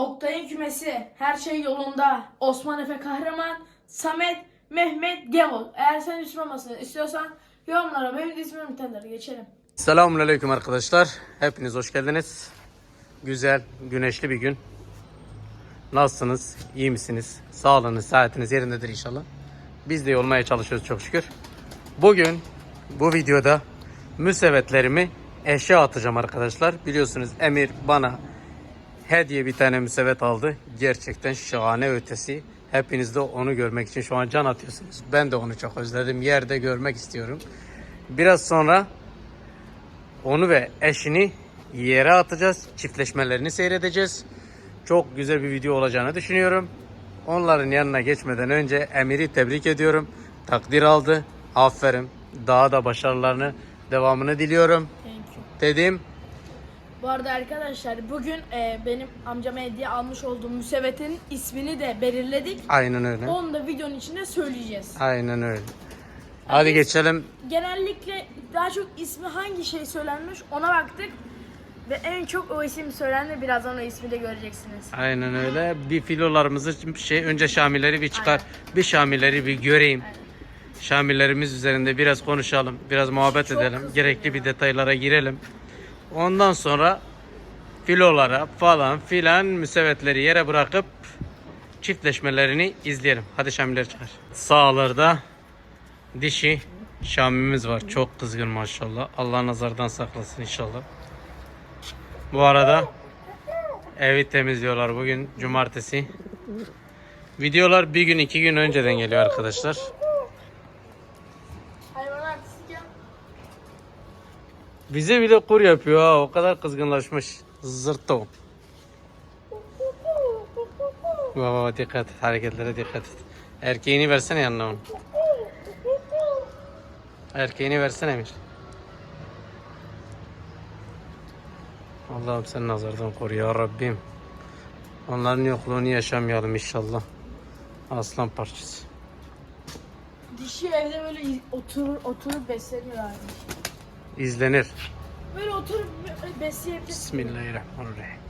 Oktay'ın kümesi, her şey yolunda. Osman Efe Kahraman, Samet, Mehmet, Gevol. Eğer sen ismi olmasını istiyorsan yorumlara benim de ismim Mütenler. Geçelim. Selamünaleyküm arkadaşlar. Hepiniz hoş geldiniz. Güzel, güneşli bir gün. Nasılsınız? İyi misiniz? Sağlığınız, sıhhatiniz yerindedir inşallah. Biz de olmaya çalışıyoruz çok şükür. Bugün bu videoda müsevetlerimi eşe atacağım arkadaşlar. Biliyorsunuz Emir bana hediye bir tane müsevet aldı. Gerçekten şahane ötesi. Hepiniz de onu görmek için şu an can atıyorsunuz. Ben de onu çok özledim. Yerde görmek istiyorum. Biraz sonra onu ve eşini yere atacağız. Çiftleşmelerini seyredeceğiz. Çok güzel bir video olacağını düşünüyorum. Onların yanına geçmeden önce Emir'i tebrik ediyorum. Takdir aldı. Aferin. Daha da başarılarını devamını diliyorum. Dedim. Bu arada arkadaşlar bugün e, benim amcama hediye almış olduğum müsevetin ismini de belirledik. Aynen öyle. Onu da videonun içinde söyleyeceğiz. Aynen öyle. Hadi geçelim. Genellikle daha çok ismi hangi şey söylenmiş ona baktık. Ve en çok o isim söylendi. Birazdan o ismi de göreceksiniz. Aynen öyle. Bir filolarımızı şey önce Şamileri bir çıkar. Bir Şamileri bir göreyim. Şamillerimiz üzerinde biraz konuşalım. Biraz muhabbet Çok edelim. Gerekli bir detaylara girelim. Ondan sonra filolara falan filan müsevetleri yere bırakıp çiftleşmelerini izleyelim. Hadi Şamiler çıkar. Sağlarda dişi Şamimiz var. Çok kızgın maşallah. Allah nazardan saklasın inşallah. Bu arada Evi temizliyorlar bugün cumartesi. Videolar bir gün iki gün önceden geliyor arkadaşlar. Bize bile kur yapıyor ha o kadar kızgınlaşmış. Zırttı o. Baba dikkat et hareketlere dikkat et. Erkeğini versene yanına onu. Erkeğini versene Emir. Allah'ım sen nazardan koru ya Rabbim. Onların yokluğunu yaşamayalım inşallah. Aslan parçası. Dişi evde böyle oturur oturup besleniyor abi. İzlenir. Böyle oturup be- besleyebilir. Bismillahirrahmanirrahim.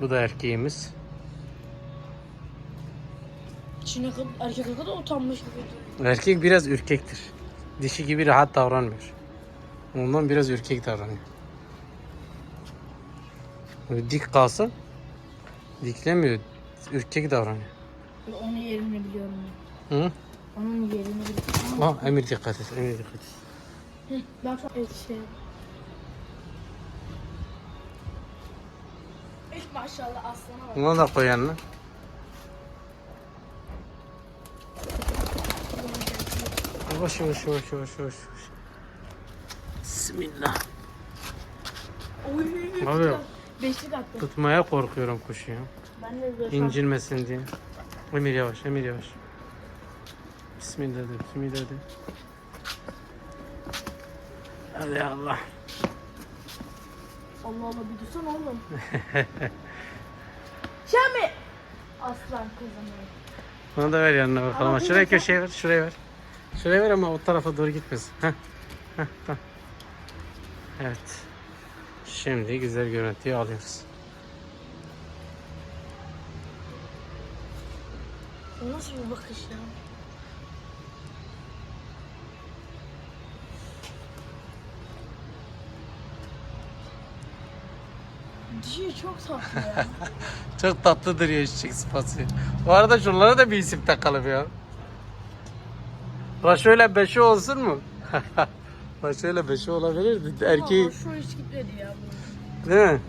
Bu da erkeğimiz. Çin'e erkek kadar utanmış gibi. Erkek biraz ürkektir. Dişi gibi rahat davranmıyor. Ondan biraz ürkek davranıyor. Böyle dik kalsa diklemiyor. Ürkek davranıyor. Onun yerini biliyorum. Hı? Onun yerini biliyorum. Ha, Emir dikkat et. Emir dikkat et. Hı, Bak evet şey. İlk maşallah aslana bak. Onu da koy yanına. Yavaş yavaş yavaş yavaş yavaş. Bismillah. Oy, Abi. Beşlik attı. Tutmaya korkuyorum kuşu ya. Ben de İncinmesin diye. Emir yavaş, Emir yavaş. Bismillah de, bismillah de. Hadi Allah. Allah Allah bir dursana oğlum. Şami! Aslan kızım. Onu da ver yanına bakalım. Ama Şuraya köşeye ver, şuraya ver. Şuraya ver ama o tarafa doğru gitmesin. Heh. Heh, tamam. Evet. Şimdi güzel görüntüyü alıyoruz. O nasıl bir bakış ya? Dişi çok tatlı ya. Çok tatlı duruyor eşek sıpası. Bu arada şunlara da bir isim takalım ya. La şöyle beşi olsun mu? La şöyle beşi olabilirdi. Erkeği Ama şu hiç gitmedi ya bu. değil mi?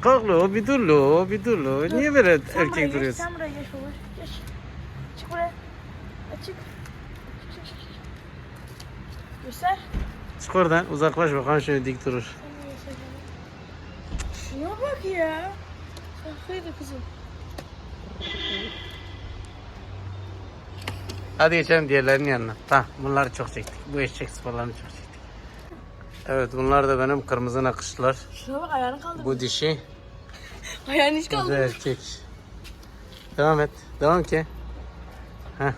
Kalk lo bir dur lo bir dur lo. Niye böyle Sen erkek geç, duruyorsun? Sen buraya geç olur. Geç. Çık buraya. Ha, Çık. Çık, çık, çık, çık. Göster. Çık oradan uzaklaş bakalım şöyle dik durur. Sen de göster bana. Şuna bak ya. Şakaydı kızım. Hadi geçelim diğerlerinin yanına. Tamam bunları çok çektik. Bu eşek sıpalarını çok çektik. Evet bunlar da benim kırmızı nakışlar. Şuna bak ayağını kaldır. Bu dişi, Ayağını hiç bu da kaldır. erkek. Devam et. Devam ki. Heh.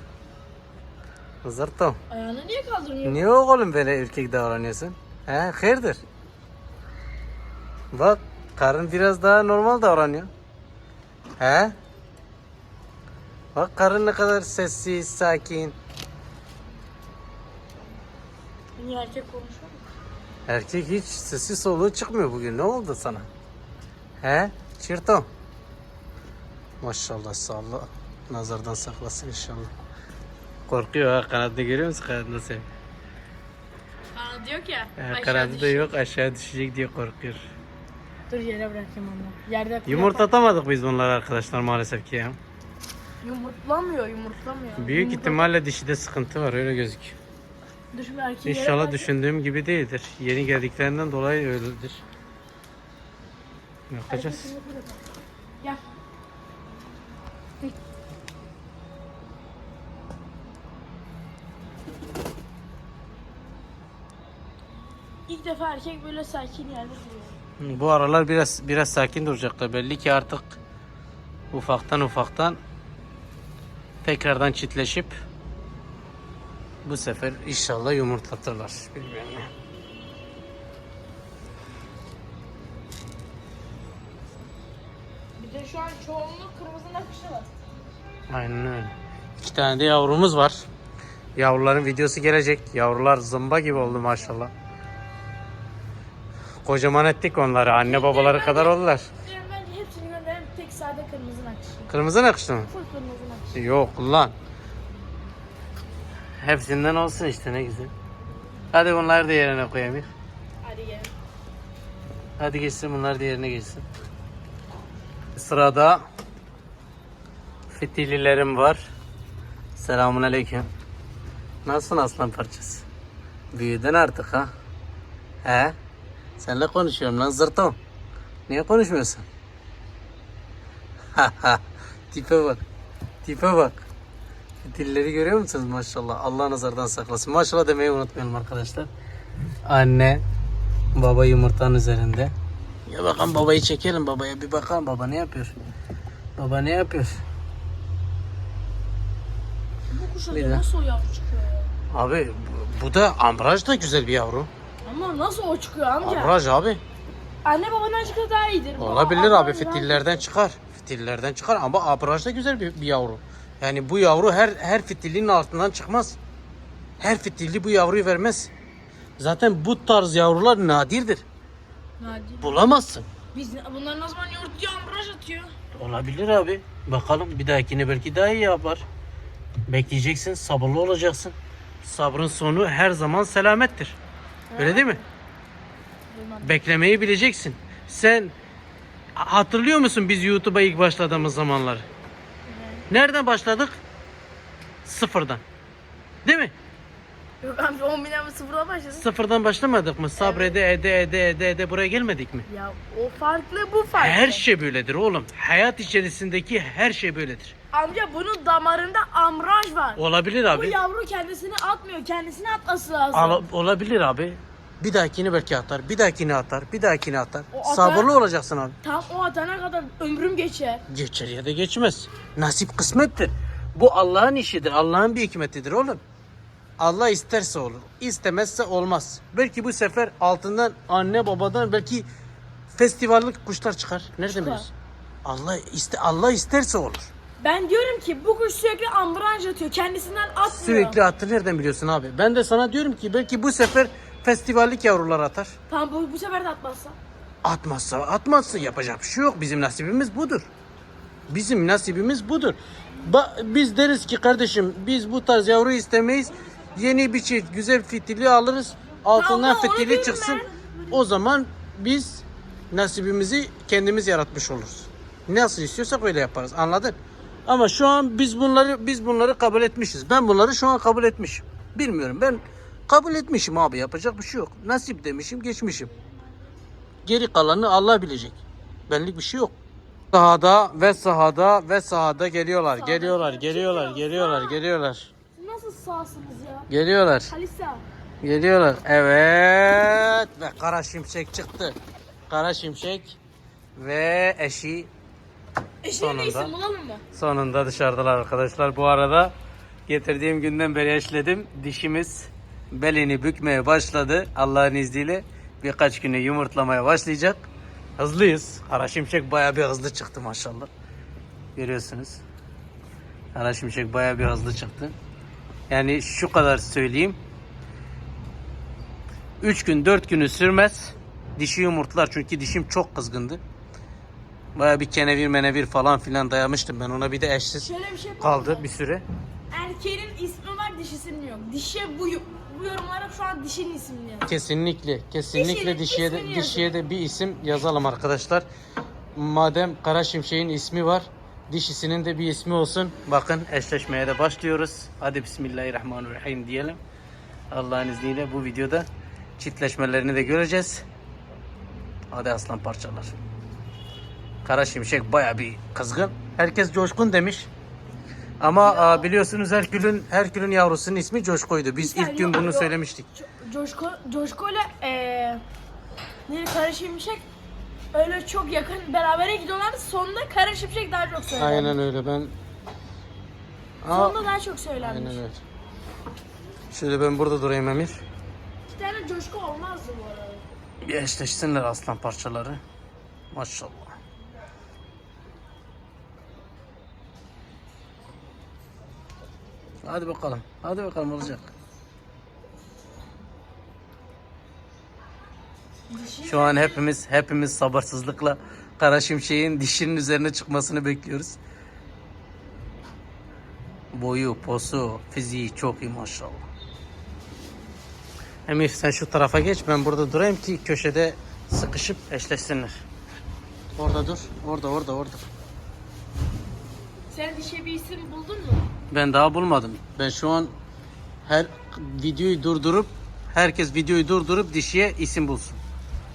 Zırto. Ayağını niye kaldırmıyor? Niye oğlum böyle erkek davranıyorsun? He, hayırdır? Bak Karın biraz daha normal davranıyor. He? Bak karın ne kadar sessiz, sakin. Niye erkek konuşuyor mu? Erkek hiç sesi soluğu çıkmıyor bugün. Ne oldu sana? He? Çirto. Maşallah sağ ol. Nazardan saklasın inşallah. Korkuyor ha kanadını görüyor musun kanadını. Aa diyor ki He, aşağı kanadı da yok aşağı düşecek diye korkuyor. Dur yere bırakayım onu. Yerde Yumurtlatamadık biz bunları arkadaşlar maalesef ki ya. Yumurtlamıyor yumurtlamıyor. Büyük Yumurtla- ihtimalle dişide sıkıntı var öyle gözüküyor. Erkeği yere İnşallah bırak. düşündüğüm gibi değildir. Yeni geldiklerinden dolayı öyledir. Ne yapacağız? Gel. İlk defa erkek böyle sakin yerde duruyor. Bu aralar biraz biraz sakin duracaklar. Belli ki artık ufaktan ufaktan tekrardan çitleşip bu sefer inşallah yumurtlatırlar. Bilmiyorum. Bir de şu an çoğunluk kırmızı nakışı var. Aynen öyle. İki tane de yavrumuz var. Yavruların videosu gelecek. Yavrular zımba gibi oldu maşallah. Kocaman ettik onları. Anne babaları kadar oldular. Bence hepsini gönderelim tek sade kırmızı nakışı. Kırmızı nakışlı mı? Full kırmızı nakışı. Yok lan. Hepsinden olsun işte ne güzel. Hadi bunları da yerine koyayım. Hadi gel. Hadi geçsin bunlar da yerine geçsin. Sırada fitililerim var. Selamun aleyküm. Nasılsın aslan parçası? Büyüdün artık ha? He? Seninle konuşuyorum lan zırtom. Niye konuşmuyorsun? Tipe bak. Tipe bak. Fitilleri görüyor musunuz maşallah? Allah nazardan saklasın. Maşallah demeyi unutmayalım arkadaşlar. Anne, baba yumurtanın üzerinde. Ya bakalım babayı çekelim babaya bir bakalım baba ne yapıyor? Baba ne yapıyor? Bu kuşa nasıl o yavru çıkıyor ya? Abi bu da ambraj da güzel bir yavru. Ama nasıl o çıkıyor amca? Ambraj abi. Anne babadan çıkıyor daha iyidir. Olabilir ablam abi fitillerden çıkar. Fitillerden çıkar ama ambraj da güzel bir, bir yavru. Yani bu yavru her her fitilin altından çıkmaz. Her fitilli bu yavruyu vermez. Zaten bu tarz yavrular nadirdir. Nadir. Bulamazsın. Biz bunlar ne zaman yumurtluyor ambraj atıyor. Olabilir abi. Bakalım bir dahakine belki daha iyi yapar. Bekleyeceksin, sabırlı olacaksın. Sabrın sonu her zaman selamettir. Öyle değil mi? Beklemeyi bileceksin. Sen hatırlıyor musun biz YouTube'a ilk başladığımız zamanlar? Nereden başladık? Sıfırdan. Değil mi? Yok amca 10 binden mi sıfırla başladın? Sıfırdan başlamadık mı? Sabrede ede ede ede ede buraya gelmedik mi? Ya o farklı bu farklı. Her şey böyledir oğlum. Hayat içerisindeki her şey böyledir. Amca bunun damarında ambraj var. Olabilir Bu abi. yavru kendisini atmıyor. Kendisini atması lazım. Ala- olabilir abi. Bir dahakini belki atar, bir dahakini atar, bir dahakini atar. O atar- Sabırlı olacaksın abi. Tam o atana kadar ömrüm geçer. Geçer ya da geçmez. Nasip kısmettir. Bu Allah'ın işidir, Allah'ın bir hikmetidir oğlum. Allah isterse olur, istemezse olmaz. Belki bu sefer altından anne babadan belki festivallik kuşlar çıkar. Nereden Çıkar. biliyorsun? Allah iste Allah isterse olur. Ben diyorum ki bu kuş sürekli ambraj atıyor. Kendisinden atmıyor. Sürekli attı nereden biliyorsun abi? Ben de sana diyorum ki belki bu sefer festivallik yavrular atar. Tamam bu, bu sefer de atmazsa. Atmazsa atmazsa yapacak bir şey yok. Bizim nasibimiz budur. Bizim nasibimiz budur. Ba- biz deriz ki kardeşim biz bu tarz yavru istemeyiz. Yeni bir çift güzel fitili alırız. Altından onu fitili çıksın. O zaman biz nasibimizi kendimiz yaratmış oluruz. Nasıl istiyorsak öyle yaparız. Anladın? Ama şu an biz bunları biz bunları kabul etmişiz. Ben bunları şu an kabul etmişim. Bilmiyorum ben kabul etmişim abi yapacak bir şey yok. Nasip demişim geçmişim. Geri kalanı Allah bilecek. Benlik bir şey yok. Sahada ve sahada ve sahada geliyorlar. Geliyorlar, geliyorlar, geliyorlar, geliyorlar. Nasıl sağsınız ya? Geliyorlar. Halisa. Geliyorlar. Evet. Ve kara şimşek çıktı. Kara şimşek ve eşi Eşeğe Sonunda. bulalım mı? sonunda dışarıdalar arkadaşlar. Bu arada getirdiğim günden beri eşledim. Dişimiz belini bükmeye başladı. Allah'ın izniyle birkaç güne yumurtlamaya başlayacak. Hızlıyız. Kara Şimşek baya bir hızlı çıktı maşallah. Görüyorsunuz. Kara Şimşek baya bir hızlı çıktı. Yani şu kadar söyleyeyim. 3 gün 4 günü sürmez. Dişi yumurtlar çünkü dişim çok kızgındı. Baya bir kenevir menevir falan filan dayamıştım ben ona bir de eşsiz Şöyle bir şey kaldı bir süre. Erkeğin ismi var dişisinin yok. Dişe bu, bu yorumlara şu an dişinin ismini yaz. Kesinlikle, kesinlikle Dişinin dişiye de, ismini dişiye de bir isim yazalım arkadaşlar. Madem Kara Şimşek'in ismi var, dişisinin de bir ismi olsun. Bakın eşleşmeye de başlıyoruz. Hadi Bismillahirrahmanirrahim diyelim. Allah'ın izniyle bu videoda çiftleşmelerini de göreceğiz. Hadi aslan parçalar. Kara Şimşek baya bir kızgın. Herkes coşkun demiş. Ama aa, biliyorsunuz Herkül'ün Herkül'ün yavrusunun ismi Coşko'ydu. Biz ilk gün bunu söylemiştik. Co- Coşko, Coşko ile eee Kara Şimşek öyle çok yakın berabere gidiyorlar. Sonunda Kara Şimşek daha çok söylenmiş. Aynen öyle ben Aa, Sonunda daha çok söylenmiş. aynen öyle. Şöyle ben burada durayım Emir. İki tane Coşko olmazdı bu arada. Bir eşleşsinler aslan parçaları. Maşallah. Hadi bakalım. Hadi bakalım olacak. Şu an hepimiz hepimiz sabırsızlıkla Kara Şimşek'in dişinin üzerine çıkmasını bekliyoruz. Boyu, posu, fiziği çok iyi maşallah. Emir sen şu tarafa geç ben burada durayım ki köşede sıkışıp eşleşsinler. Orada dur. Orada orada orada. Sen dişe bir isim buldun mu? Ben daha bulmadım. Ben şu an her videoyu durdurup herkes videoyu durdurup dişiye isim bulsun.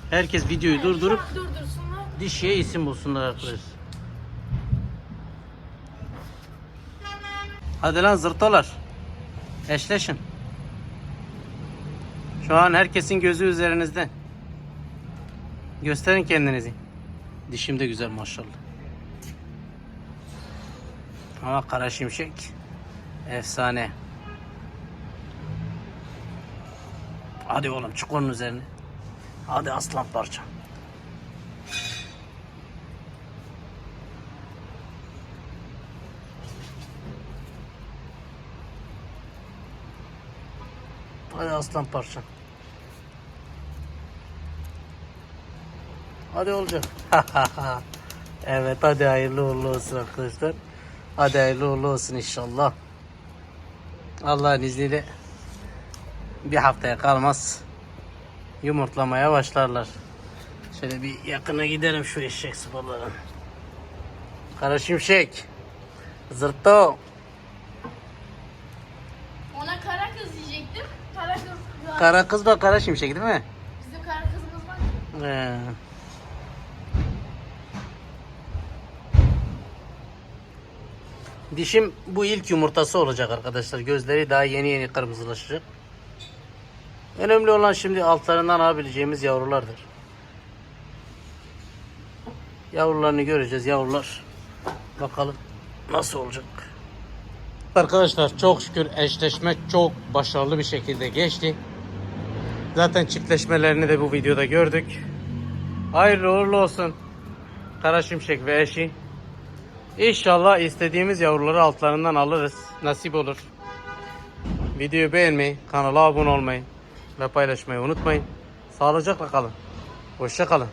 Herkes videoyu durdurup an Durdursunlar. dişiye isim bulsunlar arkadaşlar. Hadi lan zırtolar. Eşleşin. Şu an herkesin gözü üzerinizde. Gösterin kendinizi. Dişim de güzel maşallah. Ama kara şimşek efsane. Hadi oğlum çık onun üzerine. Hadi aslan parça. Hadi aslan parça. Hadi olacak. evet hadi hayırlı uğurlu olsun arkadaşlar. Hadi hayırlı uğurlu olsun inşallah. Allah'ın izniyle bir haftaya kalmaz. Yumurtlamaya başlarlar. Şöyle bir yakına gidelim şu eşek sıpaların. Kara şimşek. Zırto. Ona kara kız diyecektim. Kara kız. Kara kız bak kara şimşek değil mi? Bizim kara kızımız var. Ee. Dişim bu ilk yumurtası olacak arkadaşlar. Gözleri daha yeni yeni kırmızılaşacak. Önemli olan şimdi altlarından alabileceğimiz yavrulardır. Yavrularını göreceğiz yavrular. Bakalım nasıl olacak. Arkadaşlar çok şükür eşleşme çok başarılı bir şekilde geçti. Zaten çiftleşmelerini de bu videoda gördük. Hayırlı uğurlu olsun. Kara Şimşek ve eşi. İnşallah istediğimiz yavruları altlarından alırız. Nasip olur. Videoyu beğenmeyi, kanala abone olmayı ve paylaşmayı unutmayın. Sağlıcakla kalın. Hoşça kalın.